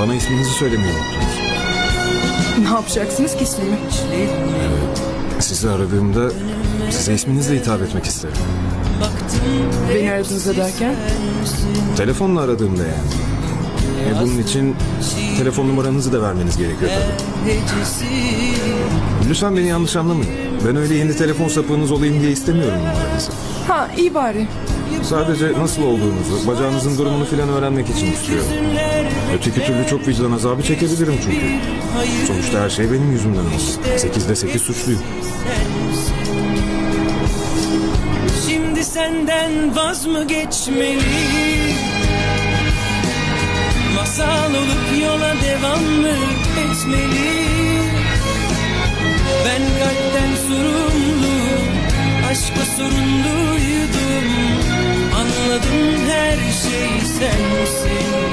Bana isminizi söylemeyi unuttunuz. Ne yapacaksınız ki ismimi? Sizi aradığımda size isminizle hitap etmek isterim. Beni aradığınızda derken? Telefonla aradığımda yani. E, bunun için telefon numaranızı da vermeniz gerekiyor tabii. Lütfen beni yanlış anlamayın. Ben öyle yeni telefon sapığınız olayım diye istemiyorum numaranızı. Ha iyi bari. Sadece nasıl olduğunuzu, bacağınızın durumunu filan öğrenmek için istiyorum. Öteki türlü çok vicdan azabı çekebilirim çünkü. Sonuçta her şey benim yüzümden oldu. Sekizde sekiz suçluyum. Şimdi senden vaz mı geçmeli Masal olup yola devam mı etmeli Ben kalpten sorumlu Aşka Anladım her şey sensin